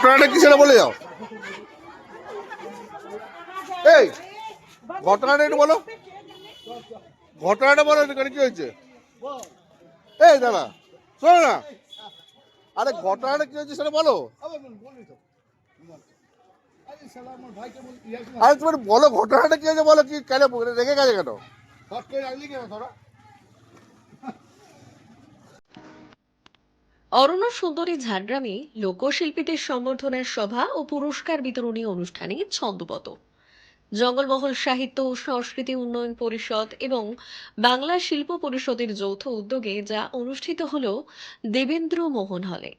ঘটনাটা কি সেটা বলে যাও? এই, ঘটনাটা একটু বলো। ঘটনাটা বলো কি হয়েছে? এই দাদা শোনো না। আরে, ঘটনাটা কি হয়েছে সেটা বলো। আরে, তুমি একটু বলো, ঘটনাটা কি হয়েছে বলো, কি কেন রেখে গেছে কেন? অরণ্য সুন্দরী ঝাড়গ্রামে লোকশিল্পীদের সম্বর্ধনার সভা ও পুরস্কার বিতরণী অনুষ্ঠানে ছন্দপত জঙ্গলমহল সাহিত্য ও সংস্কৃতি উন্নয়ন পরিষদ এবং বাংলা শিল্প পরিষদের যৌথ উদ্যোগে যা অনুষ্ঠিত হল দেবেন্দ্র মোহন হলে।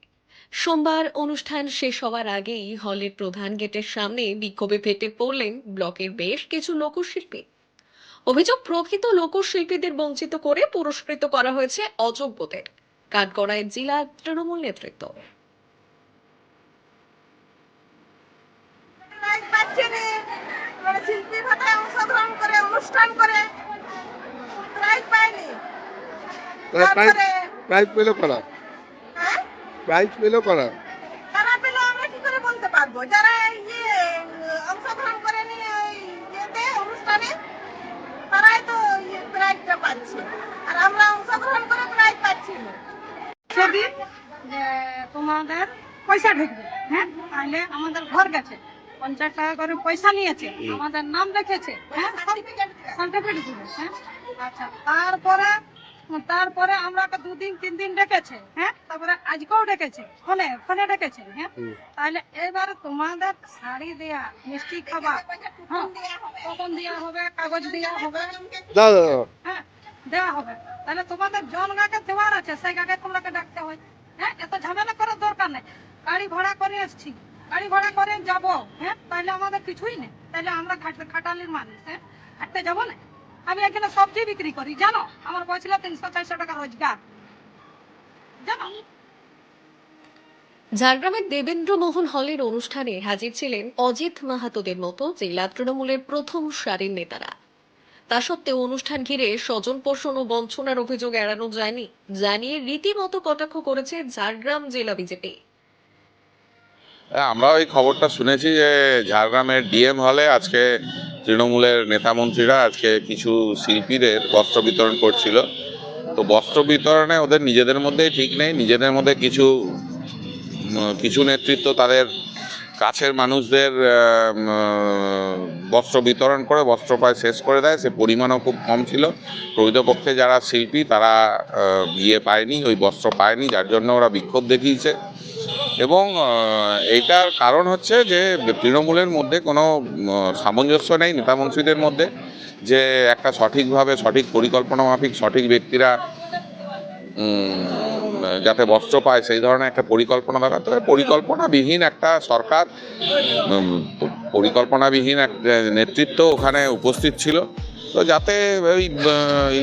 সোমবার অনুষ্ঠান শেষ হওয়ার আগেই হলের প্রধান গেটের সামনে বিক্ষোভে ফেটে পড়লেন ব্লকের বেশ কিছু লোকশিল্পী। অভিযোগ, প্রকৃত লোকশিল্পীদের বঞ্চিত করে পুরস্কৃত করা হয়েছে অযোগ্যদের। কাঠগড়ায় জেলা তৃণমূল নেতৃত্ব। প্রাইজ পাচ্ছে না। শিল্পী ভাতায় অংশগ্রহণ করে অনুষ্ঠান করে। প্রাইজ পায়নি প্রাইজ তারপরে করা? হ্যাঁ? প্রাইজ পেল করা? তারা পেল আমরা কি করে বলতে পারব? যারা ইয়ে অংশগ্রহণ করেনি ওই ইয়েতে অনুষ্ঠানে তারাই তো ইয়ে প্রাইজটা পাচ্ছে আর আমরা অংশগ্রহণ করে প্রাইজ পাচ্ছি না যে তোমাদের পয়সা ঢুকবে হ্যাঁ? তাহলে আমাদের ঘর গেছে। পঞ্চাশ টাকা করে পয়সা নিয়েছে আমাদের নাম রেখেছে হ্যাঁ? সার্টিফিকেট দিবে। হ্যাঁ? আচ্ছা তারপরে তারপরে আমরা দুদিন তিন দিন ডেকেছে হ্যাঁ? তারপরে আজকেও ডেকেছে ফোনে ফোনে ডেকেছে হ্যাঁ? তাহলে এবারে তোমাদের শাড়ি দেয়া মিষ্টি খাবার হ্যাঁ? কখন দেওয়া হবে কাগজ দেওয়া হবে হ্যাঁ? দেওয়া হবে। তাহলে তোমাদের জন গাকে দেওয়ার আছে, সেই গাকে তোমরাকে ডাকতে হয়। হ্যাঁ এত ঝামেলা করার দরকার নেই। গাড়ি ভাড়া করে এসছি। গাড়ি ভাড়া করে যাব হ্যাঁ তাহলে আমাদের কিছুই নেই। তাহলে আমরা খাটালির মানুষ হ্যাঁ হাঁটতে যাব না। আমি এখানে সবজি বিক্রি করি, জানো? আমার বলছিল তিনশো চারশো টাকা রোজগার। জানো? ঝাড়গ্রামের দেবেন্দ্র মোহন হলের অনুষ্ঠানে হাজির ছিলেন অজিত মাহাতোদের মতো জেলা তৃণমূলের প্রথম সারির নেতারা। তা সত্ত্বেও অনুষ্ঠান ঘিরে স্বজন পোষণ ও বঞ্চনার অভিযোগ এড়ানো যায়নি জানিয়ে রীতিমতো কটাক্ষ করেছে ঝাড়গ্রাম জেলা বিজেপি। হ্যাঁ, আমরা ওই খবরটা শুনেছি যে ঝাড়গ্রামের ডিএম হলে আজকে তৃণমূলের নেতা মন্ত্রীরা আজকে কিছু শিল্পীদের বস্ত্র বিতরণ করছিল। তো বস্ত্র বিতরণে ওদের নিজেদের মধ্যেই ঠিক নেই নিজেদের মধ্যে কিছু কিছু নেতৃত্ব তাদের কাছের মানুষদের বস্ত্র বিতরণ করে, বস্ত্র প্রায় শেষ করে দেয়। সে পরিমাণও খুব কম ছিল। প্রকৃতপক্ষে যারা শিল্পী, তারা ইয়ে পায়নি, ওই বস্ত্র পায়নি, যার জন্য ওরা বিক্ষোভ দেখিয়েছে। এবং এইটার কারণ হচ্ছে যে, তৃণমূলের মধ্যে কোনো সামঞ্জস্য নেই নেতামন্ত্রীদের মধ্যে যে একটা সঠিকভাবে সঠিক পরিকল্পনা মাফিক সঠিক ব্যক্তিরা যাতে বস্ত্র পায় সেই ধরনের একটা পরিকল্পনা দরকার। তবে পরিকল্পনাবিহীন একটা সরকার পরিকল্পনাবিহীন এক নেতৃত্ব ওখানে উপস্থিত ছিল। তো যাতে ওই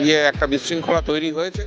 ইয়ে একটা বিশৃঙ্খলা তৈরি হয়েছে